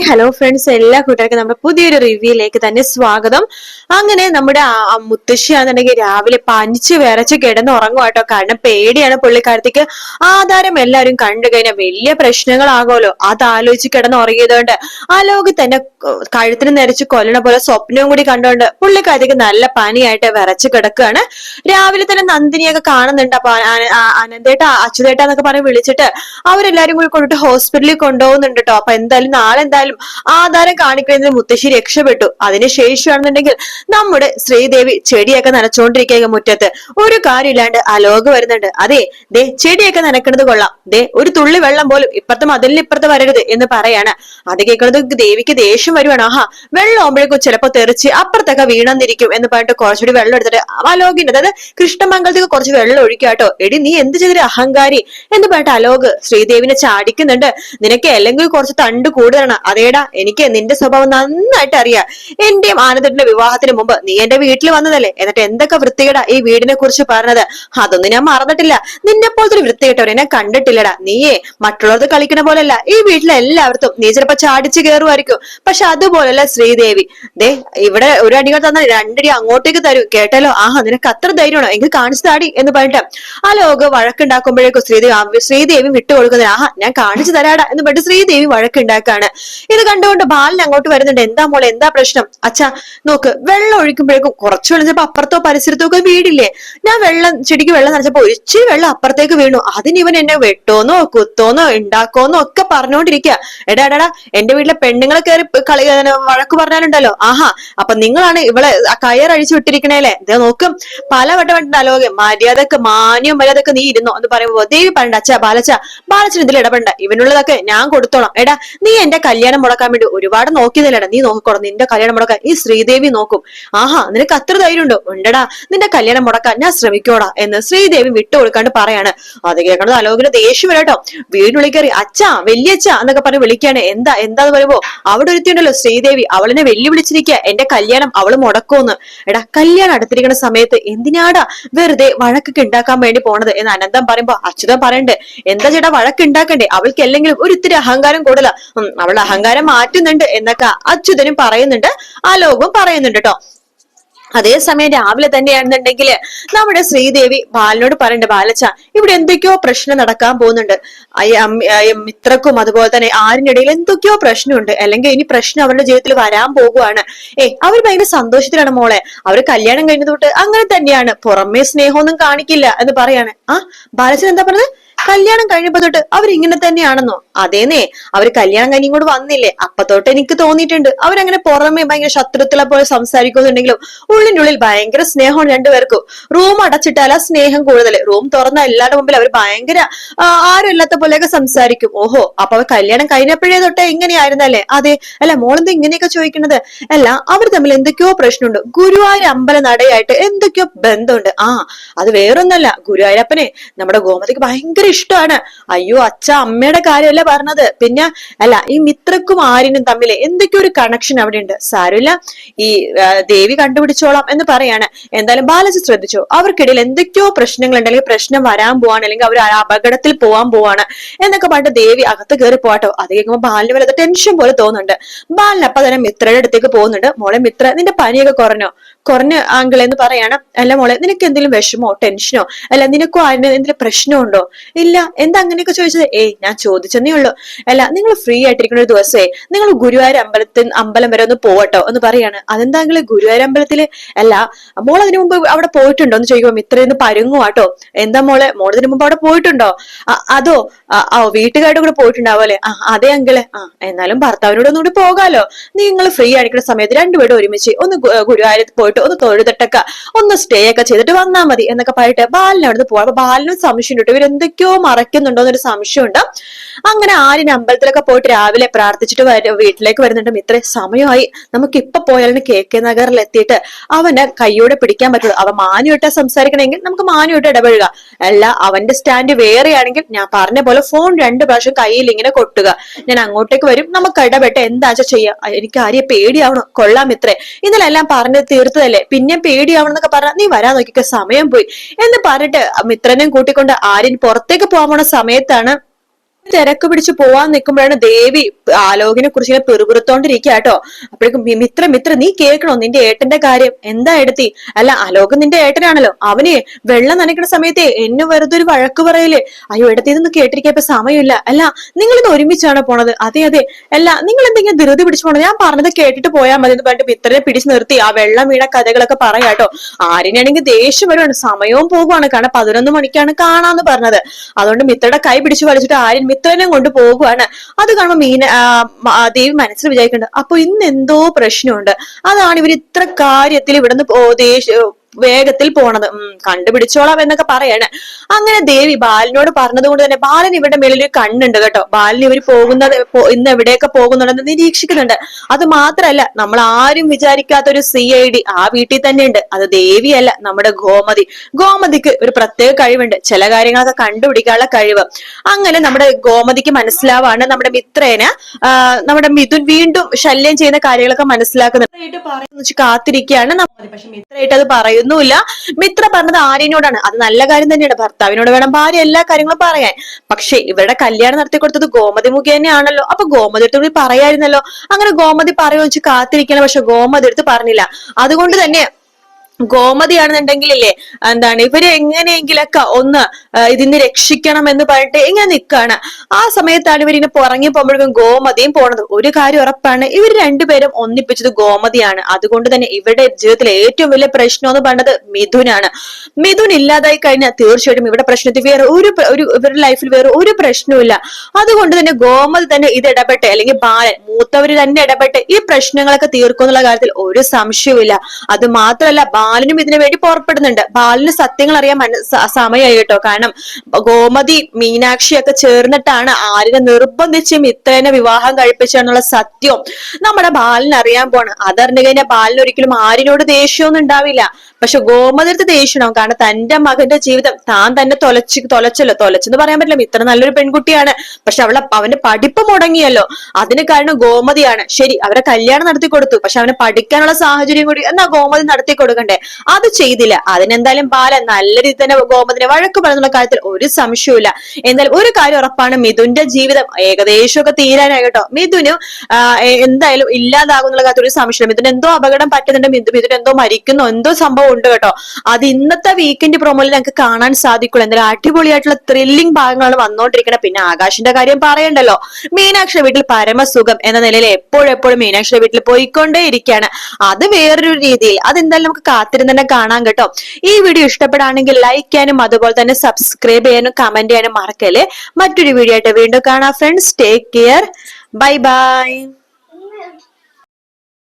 Hello friends എല്ലാ കൂട്ടർക്കും നമ്മുടെ പുതിയൊരു റിവ്യൂയിലേക്ക് തന്നെ സ്വാഗതം. അങ്ങനെ നമ്മുടെ മുത്തശ്ശിയാണെന്നുണ്ടെങ്കിൽ രാവിലെ പനിച്ച് വിറച്ച് കിടന്ന് ഉറങ്ങുവാട്ടോ കാരണം പേടിയാണ് പുള്ളിക്കാരത്തേക്ക്. ആധാരം എല്ലാവരും കണ്ടു കഴിഞ്ഞാൽ വലിയ പ്രശ്നങ്ങളാകുമല്ലോ. അത് ആലോചിച്ച് കിടന്ന് ഉറങ്ങിയതുകൊണ്ട്. ആ ലോകത്ത് തന്നെ കഴുത്തിന് നിരച്ച് കൊല്ലണ പോലെ സ്വപ്നവും കൂടി കണ്ടുകൊണ്ട് പുള്ളിക്കാരത്തേക്ക് നല്ല പനിയായിട്ട് വിറച്ച് കിടക്കുകയാണ്. രാവിലെ തന്നെ നന്ദിനിയൊക്കെ കാണുന്നുണ്ട്. അപ്പൊ അനന്തേട്ട അച്യുതേട്ട എന്നൊക്കെ പറഞ്ഞ് വിളിച്ചിട്ട് അവരെല്ലാരും കൂടി കൊണ്ടിട്ട് ഹോസ്പിറ്റലിൽ കൊണ്ടുപോകുന്നുണ്ട് കേട്ടോ. അപ്പൊ എന്തായാലും നാളെ എന്തായാലും ആധാരം കാണിക്കുന്നതിന് മുത്തശ്ശി രക്ഷപ്പെട്ടു. അതിനുശേഷമാണെന്നുണ്ടെങ്കിൽ നമ്മുടെ ശ്രീദേവി ചെടിയൊക്കെ നനച്ചോണ്ടിരിക്കുക മുറ്റത്ത്. ഒരു കാര്യമില്ലാണ്ട് അലോക് വരുന്നുണ്ട്. അതെ ദേ ചെടിയൊക്കെ നനക്കുന്നത് കൊള്ളാം. ദേ ഒരു തുള്ളി വെള്ളം പോലും ഇപ്പുറത്തെ മതിലിന് ഇപ്പുറത്ത് വരരുത് എന്ന് പറയാണ്. അത് കേൾക്കുന്നത് ദേവിക്ക് ദേഷ്യം വരുവാണ്. ആഹാ വെള്ളം ആകുമ്പോഴേക്കും ചിലപ്പോൾ തെറിച്ച് അപ്പുറത്തൊക്കെ വീണന്നിരിക്കും എന്ന് പറഞ്ഞിട്ട് കുറച്ചുകൂടി വെള്ളം എടുത്തിട്ട് അലോകിന്റെ അതായത് കൃഷ്ണമംഗലത്തേക്ക് കുറച്ച് വെള്ളം ഒഴിക്കാട്ടോ എടി നീ എന്ത് ചെയ്തൊരു അഹങ്കാരി? എന്ന് പറഞ്ഞിട്ട് അലോക് ശ്രീദേവിനെ ചാടിക്കുന്നുണ്ട്. നിനക്ക് അല്ലെങ്കിൽ കുറച്ച് തണ്ട് കൂടുതലാണ് അതേടാ എനിക്ക് നിന്റെ സ്വഭാവം നന്നായിട്ട് അറിയാം. എന്റെയും ആനന്ദന്റെ വിവാഹത്തിന് മുമ്പ് നീ എന്റെ വീട്ടിൽ വന്നതല്ലേ? എന്നിട്ട് എന്തൊക്കെ വൃത്തികേടാ ഈ വീടിനെ കുറിച്ച് പറഞ്ഞത്? അതൊന്നും ഞാൻ മറന്നിട്ടില്ല. നിന്നെ പോലത്തെ ഒരു വൃത്തികെട്ടവരെ ഞാൻ കണ്ടിട്ടില്ലടാ. നീയേ മറ്റുള്ളവർക്ക് കളിക്കണ പോലല്ല ഈ വീട്ടിലെ എല്ലാവർക്കും നീ ചിലപ്പോ ചാടിച്ച് കയറുമായിരിക്കും പക്ഷെ അതുപോലല്ല ശ്രീദേവി. ദേ ഇവിടെ ഒരു അടികൾ തന്നാൽ രണ്ടടി അങ്ങോട്ടേക്ക് തരും. കേട്ടല്ലോ ആഹാ നിനക്ക് അത്ര ധൈര്യമാണോ? എങ്കിൽ കാണിച്ചു താടി എന്ന് പറഞ്ഞിട്ട്. ആ ലോക വഴക്കുണ്ടാക്കുമ്പോഴേക്കും ശ്രീദേവി ശ്രീദേവി വിട്ടുകൊടുക്കുന്നത് ആഹാ ഞാൻ കാണിച്ചു തരാടാ എന്ന് പറഞ്ഞിട്ട് ശ്രീദേവി വഴക്കുണ്ടാക്കാണ്. ഇത് കണ്ടുകൊണ്ട് ബാലൻ അങ്ങോട്ട് വരുന്നുണ്ട്. എന്താ മോളെ എന്താ പ്രശ്നം? അച്ഛാ നോക്ക് വെള്ളം ഒഴിക്കുമ്പോഴേക്കും കുറച്ച് വെള്ളം ചിലപ്പോ അപ്പുറത്തോ പരിസരത്തോ ഒക്കെ വീടില്ലേ? ഞാൻ വെള്ളം ചെടിക്ക് വെള്ളം നനച്ചപ്പോ ഇച്ചിരി വെള്ളം അപ്പുറത്തേക്ക് വീണു. അതിന് ഇവൻ എന്നെ വെട്ടോന്നോ കുത്തോന്നോ ഉണ്ടാക്കോന്നോ ഒക്കെ പറഞ്ഞുകൊണ്ടിരിക്കുക എടാ എടാ എന്റെ വീട്ടിലെ പെണ്ണുങ്ങളെ കയറി കളി വഴക്ക് പറഞ്ഞാലുണ്ടല്ലോ. ആഹാ അപ്പൊ നിങ്ങളാണ് ഇവളെ കയറഴിച്ചു വിട്ടിരിക്കണേലേ? ഇത് നോക്കും പല വട്ടം അലോകെ മര്യാദയ്ക്ക് മാന്യം മര്യാദയ്ക്ക് നീ ഇരുന്നോ എന്ന് പറയുമ്പോ ദേവി പറയണ്ട അച്ഛാ ബാലച്ച ബാലച്ചൻ ഇതിൽ ഇടപെടണ്ട. ഇവനുള്ളതൊക്കെ ഞാൻ കൊടുത്തോളാം. എടാ നീ എന്റെ കല്യാണം മുടക്കാൻ വേണ്ടി ഒരുപാട് നോക്കിയതല്ലേടാ. നീ നോക്കിക്കോളാം നിന്റെ കല്യാണം മുടക്കാൻ ഈ ശ്രീദേവി നോക്കും. ആഹാ നിനക്ക് അത്ര ധൈര്യം ഉണ്ടോ ഉണ്ടടാ നിന്റെ കല്യാണം മുടക്കാൻ ഞാൻ ശ്രമിക്കോടാ എന്ന് ശ്രീദേവി വിട്ടുകൊടുക്കാണ്ട് പറയാണ്. അത് കേൾക്കണത് അലോകിന് ദേഷ്യം വരട്ടോ വീടിനുള്ളിൽ കയറി അച്ഛാ വല്യച്ഛ എന്നൊക്കെ പറഞ്ഞ് വിളിക്കാണ്. എന്താ എന്താന്ന് പറയുമ്പോ അവിടെ ഒരുത്തിയുണ്ടല്ലോ ശ്രീദേവി. അവളിനെ വെല്ലുവിളിച്ചിരിക്കുക എന്റെ കല്യാണം അവൾ മുടക്കോന്ന് എടാ കല്യാണം അടുത്തിരിക്കുന്ന സമയത്ത് എന്തിനാടാ വെറുതെ വഴക്കൊക്കെ ഉണ്ടാക്കാൻ വേണ്ടി പോണത് എന്ന് അനന്തം പറയുമ്പോ അച്യുതം പറയണ്ടേ. എന്താ ചേട്ടാ വഴക്ക് ഉണ്ടാക്കണ്ടേ? അവൾക്ക് അല്ലെങ്കിലും ഒരു ഇത്തിരി അഹങ്കാരം കൂടുതലാ. അവളുടെ അഹങ്കാരം മാറ്റുന്നുണ്ട് എന്നൊക്കെ അച്യുതനും പറയുന്നുണ്ട്. അലോകും പറയുന്നുണ്ട് കേട്ടോ അതേസമയം രാവിലെ തന്നെയാണെന്നുണ്ടെങ്കിൽ നമ്മുടെ ശ്രീദേവി ബാലനോട് പറയുന്നുണ്ട് ബാലച്ച ഇവിടെ എന്തൊക്കെയോ പ്രശ്നം നടക്കാൻ പോകുന്നുണ്ട്. മിത്രക്കും അതുപോലെ തന്നെ ആരിനിടയിൽ എന്തൊക്കെയോ പ്രശ്നമുണ്ട്. അല്ലെങ്കിൽ ഇനി പ്രശ്നം അവരുടെ ജീവിതത്തിൽ വരാൻ പോകുവാണ്. ഏ അവർ ഭയങ്കര സന്തോഷത്തിലാണ് മോളെ. അവർ കല്യാണം കഴിഞ്ഞത് തൊട്ട് അങ്ങനെ തന്നെയാണ്. പുറമേ സ്നേഹമൊന്നും കാണിക്കില്ല എന്ന് പറയാണ്. ആ ബാലച്ചൻ എന്താ പറഞ്ഞത്? കല്യാണം കഴിഞ്ഞപ്പോ തൊട്ട് അവർ ഇങ്ങനെ തന്നെയാണെന്നോ? അതേനേ അവർ കല്യാണം കഴിഞ്ഞ് വന്നില്ലേ? അപ്പൊ തൊട്ട് എനിക്ക് തോന്നിയിട്ടുണ്ട്. അവരങ്ങനെ പുറമെ ഭയങ്കര ശത്രുത്തിലെ പോലെ സംസാരിക്കുന്നുണ്ടെങ്കിലും ഉള്ളിന്റെ ഉള്ളിൽ ഭയങ്കര സ്നേഹമാണ് രണ്ടുപേർക്കും. റൂം അടച്ചിട്ടാൽ സ്നേഹം കൂടുതൽ റൂം തുറന്ന എല്ലാവരുടെ മുമ്പിൽ അവർ ഭയങ്കര ആരും ഇല്ലാത്ത പോലെയൊക്കെ സംസാരിക്കും. ഓഹോ അപ്പൊ അവർ കല്യാണം കഴിഞ്ഞപ്പോഴേ തൊട്ടേ ഇങ്ങനെയായിരുന്നല്ലേ? അതെ അല്ല മോളെന്താ ഇങ്ങനെയൊക്കെ ചോദിക്കുന്നത് അല്ല അവർ തമ്മിൽ എന്തൊക്കെയോ പ്രശ്നമുണ്ട്. ഗുരുവായൂർ അമ്പല നടയായിട്ട് എന്തൊക്കെയോ ബന്ധമുണ്ട്. ആ അത് വേറൊന്നല്ല. ഗുരുവായൂരപ്പനെ നമ്മുടെ ഗോമതിക്ക് ഭയങ്കര ഇഷ്ടമാണ്. അയ്യോ അച്ഛ അമ്മയുടെ കാര്യമല്ല പറഞ്ഞത്? പിന്നെ അല്ല ഈ മിത്രക്കും ആര്യനും തമ്മിൽ എന്തൊക്കെ ഒരു കണക്ഷൻ അവിടെ ഉണ്ട് സാരമില്ല. ഈ ദേവി കണ്ടുപിടിച്ചോളാം എന്ന് പറയാണ്. എന്തായാലും ബാലജി ശ്രദ്ധിച്ചു? അവർക്കിടയിൽ എന്തൊക്കെയോ പ്രശ്നങ്ങൾ ഉണ്ട്. അല്ലെങ്കിൽ പ്രശ്നം വരാൻ പോവാണ്. അല്ലെങ്കിൽ അവർ അപകടത്തിൽ പോവാൻ പോവാണ്. എന്നൊക്കെ പറഞ്ഞിട്ട് ദേവി അകത്ത് കയറി പോവാട്ടോ. അത് കേൾക്കുമ്പോൾ ബാലിന് വലുത് ടെൻഷൻ പോലെ തോന്നുന്നുണ്ട്. ബാലിന് അപ്പൊ തന്നെ മിത്രയുടെ അടുത്തേക്ക് പോകുന്നുണ്ട്. മോളെ മിത്ര നിന്റെ പനിയൊക്കെ കുറഞ്ഞോ? കുറഞ്ഞ ആങ്കിൾ എന്ന് പറയാണ്. അല്ല മോളെ നിനക്ക് എന്തെങ്കിലും വിഷമോ ടെൻഷനോ അല്ല നിനക്കോ അതിന് എന്തെങ്കിലും പ്രശ്നമുണ്ടോ? ഇല്ല. എന്താ അങ്ങനെയൊക്കെ ചോദിച്ചത്? ഏയ് ഞാൻ ചോദിച്ചെന്നേ ഉള്ളൂ. അല്ല നിങ്ങൾ ഫ്രീ ആയിട്ടിരിക്കുന്ന ഒരു ദിവസമേ നിങ്ങൾ ഗുരുവായൂർ അമ്പലത്തിൽ അമ്പലം വരെ ഒന്ന് പോവട്ടോ എന്ന് പറയാണ്. അതെന്താ നിങ്ങൾ ഗുരുവായൂർ അമ്പലത്തിൽ? അല്ല മോൾ അതിനു മുമ്പ് അവിടെ പോയിട്ടുണ്ടോ എന്ന് ചോദിക്കുമ്പോൾ ഇത്രയൊന്ന് പരുങ്ങുവാട്ടോ എന്താ മോളെ? മോളതിനു മുമ്പ് അവിടെ പോയിട്ടുണ്ടോ? അതോ ആ, വീട്ടുകാരുടെ കൂടെ പോയിട്ടുണ്ടാവും അല്ലെ? ആ അതെ അങ്കിൾ. ആ എന്നാലും ഭർത്താവിനോട് ഒന്നുകൂടി പോകാലോ. നിങ്ങൾ ഫ്രീ ആയിരിക്കുന്ന സമയത്ത് രണ്ടുപേരും ഒരുമിച്ച് ഒന്ന് ഗുരുവായൂരത്ത് പോയിട്ട് ഒന്ന് തൊഴുതട്ടൊക്കെ ഒന്ന് സ്റ്റേ ഒക്കെ ചെയ്തിട്ട് വന്നാൽ മതി എന്നൊക്കെ പറഞ്ഞിട്ട് ബാലിനെ അവിടുന്ന് പോവാം. അപ്പൊ ബാലിനും സംശയം ഇട്ടു ഇവരെന്തൊക്കെയോ മറയ്ക്കുന്നുണ്ടോ എന്നൊരു സംശയമുണ്ട്. അങ്ങനെ ആരും അമ്പലത്തിലൊക്കെ പോയിട്ട് രാവിലെ പ്രാർത്ഥിച്ചിട്ട് വീട്ടിലേക്ക് വരുന്നുണ്ട്. ഇത്ര സമയമായി. നമുക്ക് ഇപ്പൊ പോയാലും കെ കെ നഗറിൽ എത്തിയിട്ട് അവനെ കൈയോടെ പിടിക്കാൻ പറ്റുള്ളൂ. അവൻ മാനുമായിട്ട് സംസാരിക്കണമെങ്കിൽ നമുക്ക് മാനുമായിട്ട് ഇടപഴകുക. അല്ല അവന്റെ സ്റ്റാൻഡ് വേറെയാണെങ്കിൽ ഞാൻ പറഞ്ഞ പോലെ ഫോൺ രണ്ട് പ്രാവശ്യം കയ്യിൽ ഇങ്ങനെ കൊട്ടുക. ഞാൻ അങ്ങോട്ടേക്ക് വരും. നമുക്ക് ഇടപെട്ട് എന്താ ചെയ്യാം? എനിക്ക് ആരെയും പേടിയാവണം. കൊള്ളാം ഇത്രേ. ഇന്നലെല്ലാം പറഞ്ഞ് തീർത്തതല്ലേ? പിന്നെ പേടിയാവണം എന്നൊക്കെ പറഞ്ഞാൽ നീ വരാൻ നോക്കിക്ക. സമയം പോയി. എന്ന് പറഞ്ഞിട്ട് മിത്രനെയും കൂട്ടിക്കൊണ്ട് ആര്യൻ പുറത്തേക്ക് പോകാൻ പോണ സമയത്താണ് തിരക്ക് പിടിച്ച് പോവാൻ നിൽക്കുമ്പോഴാണ് ദേവി ആലോകിനെ കുറിച്ച് ഇങ്ങനെ പിറുപിറുത്തോണ്ടിരിക്കുക കേട്ടോ. അപ്പോഴേക്കും മിത്ര മിത്ര നീ കേൾക്കണോ നിന്റെ ഏട്ടന്റെ കാര്യം? എന്താ എടുത്തി? അല്ല അലോക് നിന്റെ ഏട്ടനാണല്ലോ. അവന് വെള്ളം നനയ്ക്കുന്ന സമയത്ത് എന്നെ വെറുതെ ഒരു വഴക്ക് പറയില്ലേ? അയ്യോ എടുത്തി ഇതൊന്നും കേട്ടിരിക്കാൻ ഇപ്പൊ സമയമില്ല. അല്ല നിങ്ങൾ ഒരുമിച്ചാണ് പോണത്? അതെ അതെ. അല്ല നിങ്ങൾ എന്തെങ്കിലും ധൃതി പിടിച്ചു പോണത് ഞാൻ പറഞ്ഞത് കേട്ടിട്ട് പോയാൽ മതി എന്ന് പറഞ്ഞിട്ട് മിത്രനെ പിടിച്ചു നിർത്തി ആ വെള്ളം വീണ കഥകളൊക്കെ പറയാം കേട്ടോ. ആരിനാണെങ്കിൽ ദേഷ്യം വരുവാണ്. സമയവും പോകുവാണ്. കാരണം പതിനൊന്ന് മണിക്കാണ് കാണാന്ന് പറഞ്ഞത്. അതുകൊണ്ട് മിത്രയുടെ കൈ പിടിച്ചു വലിച്ചിട്ട് ആര്യൻ മിത്രനെ കൊണ്ട് പോകുവാണ്. അത് കാണുമ്പോൾ മീന ദേവി മനസ്സിൽ വിചാരിക്കുന്നുണ്ട് അപ്പൊ ഇന്ന് എന്തോ പ്രശ്നമുണ്ട്. അതാണ് ഇവർ ഇത്ര കാര്യത്തിൽ ഇവിടുന്ന് വേഗത്തിൽ പോണത്. കണ്ടുപിടിച്ചോളാം എന്നൊക്കെ പറയാണ്. അങ്ങനെ ദേവി ബാലിനോട് പറഞ്ഞത് കൊണ്ട് തന്നെ ബാലൻ ഇവരുടെ മേളിൽ കണ്ണുണ്ട് കേട്ടോ. ബാലൻ ഇവർ പോകുന്നത് ഇന്ന് എവിടെയൊക്കെ പോകുന്നുണ്ടെന്ന് നിരീക്ഷിക്കുന്നുണ്ട്. അത് മാത്രല്ല നമ്മൾ ആരും വിചാരിക്കാത്ത ഒരു സി ഐ ഡി ആ വീട്ടിൽ തന്നെ ഉണ്ട്. അത് ദേവിയല്ല നമ്മുടെ ഗോമതി. ഗോമതിക്ക് ഒരു പ്രത്യേക കഴിവുണ്ട്. ചില കാര്യങ്ങളൊക്കെ കണ്ടുപിടിക്കാനുള്ള കഴിവ്. അങ്ങനെ നമ്മുടെ ഗോമതിക്ക് മനസ്സിലാവാണ് നമ്മുടെ മിത്രേനെ നമ്മുടെ മിഥുൻ വീണ്ടും ശല്യം ചെയ്യുന്ന കാര്യങ്ങളൊക്കെ മനസ്സിലാക്കുന്നുണ്ട് മിത്രയായിട്ട് പറയുന്ന കാത്തിരിക്കുകയാണ്. നമ്മൾ പക്ഷെ മിത്രയായിട്ട് അത് പറയുന്നുമില്ല. മിത്ര പറഞ്ഞത് ആര്യനോടാണ്. അത് നല്ല കാര്യം തന്നെയാണ്. ഭർത്താവിനോട് വേണം ഭാര്യ എല്ലാ കാര്യങ്ങളും പറയാൻ. പക്ഷെ ഇവരുടെ കല്യാണം നടത്തി കൊടുത്തത് ഗോമതി മുഖേനയാണല്ലോ. അപ്പൊ ഗോമതി എടുത്ത് കൂടി പറയായിരുന്നല്ലോ. അങ്ങനെ ഗോമതി പറയുമെന്ന് വെച്ച് കാത്തിരിക്കണം പക്ഷെ ഗോമതി എടുത്ത് പറഞ്ഞില്ല. അതുകൊണ്ട് തന്നെ ഗോമതിയാണെന്നുണ്ടെങ്കിലല്ലേ എന്താണ് ഇവർ എങ്ങനെയെങ്കിലൊക്കെ ഒന്ന് ഇതിന് രക്ഷിക്കണം എന്ന് പറഞ്ഞിട്ട് ഇങ്ങനെ നിൽക്കുകയാണ് ആ സമയത്താണ് ഇവരിങ്ങനെ പുറങ്ങി പോകുമ്പോഴേക്കും ഗോമതിയും പോണത്. ഒരു കാര്യം ഉറപ്പാണ് ഇവർ രണ്ടുപേരും ഒന്നിപ്പിച്ചത് ഗോമതിയാണ്. അതുകൊണ്ട് തന്നെ ഇവരുടെ ജീവിതത്തിലെ ഏറ്റവും വലിയ പ്രശ്നം എന്ന് പറഞ്ഞത് മിഥുനാണ്. മിഥുൻ ഇല്ലാതായി കഴിഞ്ഞാൽ തീർച്ചയായിട്ടും ഇവരുടെ പ്രശ്നത്തിൽ വേറെ ഒരു ഒരു ഇവരുടെ ലൈഫിൽ വേറെ ഒരു പ്രശ്നവുമില്ല അതുകൊണ്ട് തന്നെ ഗോമതി തന്നെ ഇത് ഇടപെട്ട് അല്ലെങ്കിൽ ബാലൻ മൂത്തവര് തന്നെ ഇടപെട്ട് ഈ പ്രശ്നങ്ങളൊക്കെ തീർക്കും എന്നുള്ള കാര്യത്തിൽ ഒരു സംശയവുമില്ല. അത് മാത്രമല്ല ബാലനും ഇതിനു വേണ്ടി പുറപ്പെടുന്നുണ്ട്. ബാലിന് സത്യങ്ങൾ അറിയാൻ സമയമായി കേട്ടോ. കാരണം ഗോമതി മീനാക്ഷി ഒക്കെ ചേർന്നിട്ടാണ് ആരിനെ നിർബന്ധിച്ച് മിത്രനെ വിവാഹം കഴിപ്പിച്ചെന്നുള്ള സത്യം നമ്മുടെ ബാലിന് അറിയാൻ പോണ് അതറിഞ്ഞു കഴിഞ്ഞാൽ ബാലിന് ഒരിക്കലും ആര്യനോട് ദേഷ്യമൊന്നും ഉണ്ടാവില്ല. പക്ഷെ ഗോമതിരത്ത് ദേഷ്യണം കാരണം തന്റെ മകന്റെ ജീവിതം താൻ തന്നെ തൊലച്ച് തൊലച്ചല്ലോ. തൊലച്ചെന്ന് പറയാൻ പറ്റില്ല. ഇത്ര നല്ലൊരു പെൺകുട്ടിയാണ്. പക്ഷെ അവളെ അവന്റെ പഠിപ്പ് മുടങ്ങിയല്ലോ. അതിന് കാരണം ഗോമതിയാണ്. ശരി അവരെ കല്യാണം നടത്തി കൊടുത്തു. പക്ഷെ അവനെ പഠിക്കാനുള്ള സാഹചര്യം കൂടി എന്നാ ഗോമതി നടത്തി കൊടുക്കണ്ടേ? അത് ചെയ്തില്ല. അതിനെന്തായാലും ബാല നല്ല രീതി തന്നെ ഗോമതിനെ വഴക്ക് പറയുന്നുള്ള കാര്യത്തിൽ ഒരു സംശയവുമില്ല. എന്തായാലും ഒരു കാര്യം ഉറപ്പാണ്. മിഥുന്റെ ജീവിതം ഏകദേശമൊക്കെ തീരാനായിട്ടോ മിഥുന് എന്തായാലും ഇല്ലാതാകുന്നുള്ള കാര്യത്തിൽ ഒരു സംശയം മിഥുന് എന്തോ അപകടം പറ്റുന്നുണ്ട്. മിഥു മിഥുൻ എന്തോ മരിക്കുന്നു. എന്തോ സംഭവം ഉണ്ട് കേട്ടോ. അത് ഇന്നത്തെ വീക്കെൻഡ് പ്രൊമോയിൽ ഞങ്ങൾക്ക് കാണാൻ സാധിക്കുള്ളൂ. എന്തായാലും അടിപൊളിയായിട്ടുള്ള ത്രില്ലിംഗ് ഭാഗങ്ങളാണ് വന്നോണ്ടിരിക്കുന്നത് പിന്നെ ആകാശിന്റെ കാര്യം പറയണ്ടല്ലോ. മീനാക്ഷിയുടെ വീട്ടിൽ പരമസുഖം എന്ന നിലയിൽ എപ്പോഴും എപ്പോഴും മീനാക്ഷിയുടെ വീട്ടിൽ പോയിക്കൊണ്ടേ ഇരിക്കുകയാണ് അത് വേറൊരു രീതിയിൽ. അതെന്തായാലും നമുക്ക് കാത്തിരുന്ന് തന്നെ കാണാം കേട്ടോ. ഈ വീഡിയോ ഇഷ്ടപ്പെടുകയാണെങ്കിൽ ലൈക്ക് ചെയ്യാനും അതുപോലെ തന്നെ സബ്സ്ക്രൈബ് ചെയ്യാനും കമന്റ് ചെയ്യാനും മറക്കല്ലേ. മറ്റൊരു വീഡിയോ ആയിട്ട് വീണ്ടും കാണാം. Friends take care bye bye